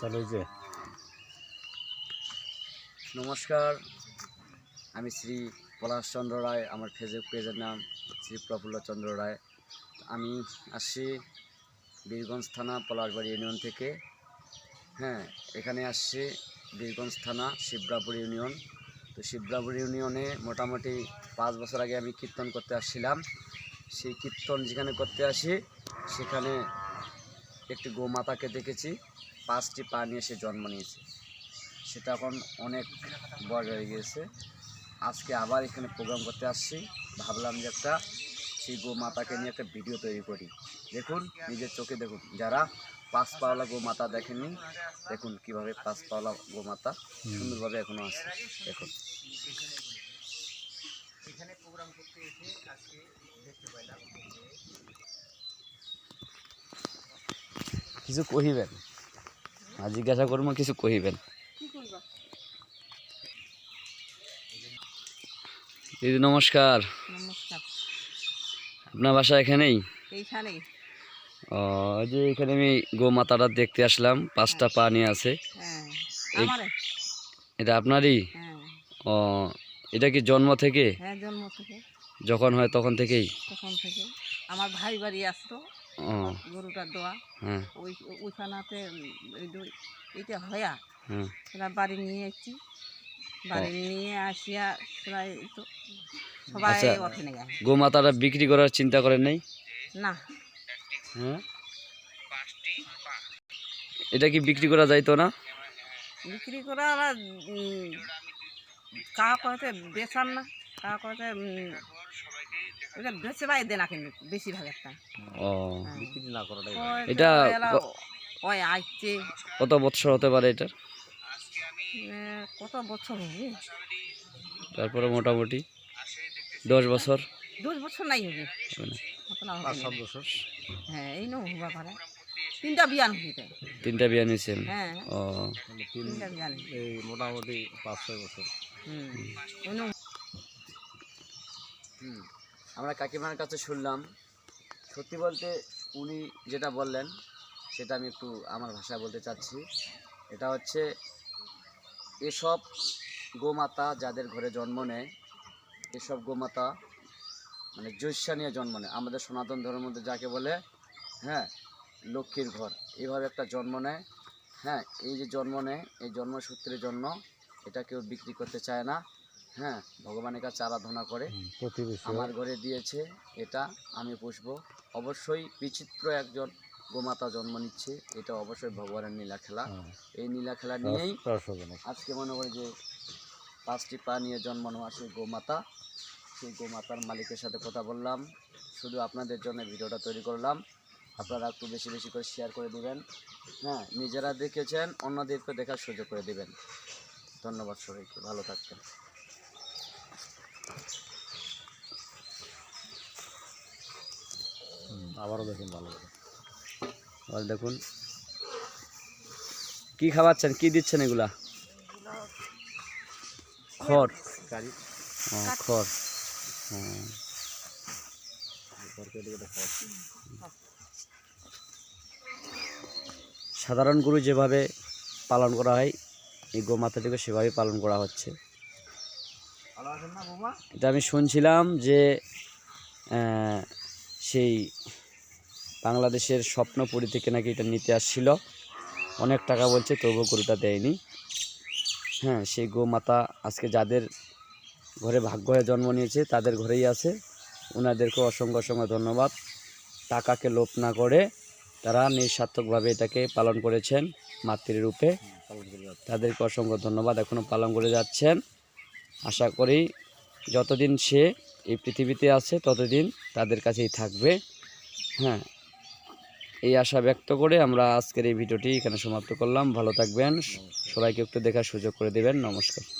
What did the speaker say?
চালু হয়েছে নমস্কার, আমি শ্রী পলাশচন্দ্র রায়, আমার ফেসবুক পেজের নাম শ্রী প্রফুল্ল চন্দ্র রায়। আমি আসছি বীরগঞ্জ থানা, পলাশবাড়ি ইউনিয়ন থেকে। হ্যাঁ এখানে আসছি বীরগঞ্জ থানা, শিবরাপুর ইউনিয়ন। তো শিবরাপুর ইউনিয়নে মোটামুটি পাঁচ বছর আগে আমি কীর্তন করতে আসছিলাম। সেই কীর্তন যেখানে করতে আসি, সেখানে একটি গোমাতাকে দেখেছি। পাঁচটি পা নিয়ে সে জন্ম নিয়েছে। সেটা এখন অনেক বয়স হয়ে গিয়েছে। আজকে আবার এখানে প্রোগ্রাম করতে আসছি। ভাবলাম যে একটা সেই গো মাতাকে নিয়ে একটা ভিডিও তৈরি করি। দেখুন নিজের চোখে দেখুন। যারা পাঁচ পাওয়ালা গো মাতা দেখেননি দেখুন কীভাবে পাঁচ পাওয়ালা গো মাতা সুন্দরভাবে এখনও আছে। দেখুন। কিছু কহিবেন? আর জিজ্ঞাসা করব কিছু কহিবেন। দিদি নমস্কার। আপনার বাসা এখানেই? ও যে এখানে আমি গো গোমাতাটা দেখতে আসলাম পাঁচটা পা নিয়ে আছে। হ্যাঁ। এটা আপনারই? হ্যাঁ। ও এটা কি জন্ম থেকে? হ্যাঁ জন্ম থেকে। যখন হয় তখন থেকেই? তখন থেকে। আমার ভাই বাড়ি আসতো। ও গরুটার দোয়া। ওই ওইখানাতে এইটা হয়া সেটা বাড়ি নিয়ে এসেছি। বাড়ি নিয়ে আসিয়া সেটা তো সবাই আচ্ছা। ওখানে গেছে গোমাতাটা বিক্রি করার চিন্তা করেন নাই? না। এটা কি বিক্রি করা যাইতো না? বিক্রি করে কা কহতে বেচান না। কা কহতে কিন্তু বেশিরভাগ একটা। ও। হ্যাঁ। বিক্রি না করাটাই এটা ওই আসছে কত বছর হতে পারে এটার? কত বছর হবে? তারপরে মোটামুটি দশ বছর। দশ বছর নাই হবে। মানে হ্যাঁ এই নো হবা পারে তিনটা বিয়ান হইতে তিনটা বিয়া নিয়েছেন হ্যাঁ। ও। মানে তিনটা বিয়ান। এই মোটামুটি পাঁচ ছয় বছর। হুম। আমরা কাকিমার কাছে শুনলাম। সত্যি বলতে উনি যেটা বললেন, সেটা আমি একটু আমার ভাষায় বলতে চাচ্ছি। এটা হচ্ছে এসব গোমাতা যাদের ঘরে জন্ম নেয়, এসব গোমাতা মানে জৈসা নিয়ে জন্ম নেয়। আমাদের সনাতন ধর্মের মধ্যে যাকে বলে হ্যাঁ লক্ষ্মীর ঘর এইভাবে একটা জন্ম নেয়। হ্যাঁ এই যে জন্ম নেয়, এই জন্মসূত্রের জন্য এটা কেউ বিক্রি করতে চায় না। হ্যাঁ ভগবানের কাছে আরাধনা করে। আমার ঘরে দিয়েছে এটা আমি পুষবো। অবশ্যই বিচিত্র একজন গোমাতা জন্ম নিচ্ছে এটা অবশ্যই ভগবানের নীলা খেলা। হ্যাঁ, এই নীলা খেলা নিয়েই আজকে মনে করি যে পাঁচটি পা নিয়ে জন্ম নেওয়া সেই গোমাতা। সেই গোমাতার মালিকের সাথে কথা বললাম শুধু আপনাদের জন্য ভিডিওটা তৈরি করলাম। আপনারা একটু বেশি বেশি করে শেয়ার করে দিবেন। হ্যাঁ নিজেরা দেখেছেন অন্যদেরকে দেখার সুযোগ করে দিবেন। ধন্যবাদ সবাইকে ভালো থাকবেন। আবারও দেখুন ভালো আর দেখুন। কি খাওয়াচ্ছেন? কি দিচ্ছেন এগুলা? খড়। খড়। সাধারণ গরু যেভাবে পালন করা হয়, এই গোমাতাটিকে সেভাবেই পালন করা হচ্ছে ভালো আছেন না বাবা এটা আমি শুনছিলাম যে সেই বাংলাদেশের স্বপ্নপুরী থেকে নাকি এটা নিতে আসছিল। অনেক টাকা বলছে, তবুও গরুটা দেয়নি। হ্যাঁ সেই গোমাতা আজকে যাদের ঘরে ভাগ্য হয়ে জন্ম নিয়েছে, তাদের ঘরেই আছে। ওনাদেরকে অসংখ্য অসংখ্য ধন্যবাদ। টাকাকে লোপ না করে তারা নিঃস্বার্থকভাবে এটাকে পালন করেছেন মাতৃরূপে। তাদেরকে অসংখ্য ধন্যবাদ এখনও পালন করে যাচ্ছেন। আশা করি যতদিন সে এই পৃথিবীতে আছে, ততদিন তাদের কাছেই থাকবে। হ্যাঁ এই আশা ব্যক্ত করে আমরা আজকের এই ভিডিওটি এখানে সমাপ্ত করলাম। ভালো থাকবেন। সবাইকে একটু দেখার সুযোগ করে দেবেন। নমস্কার।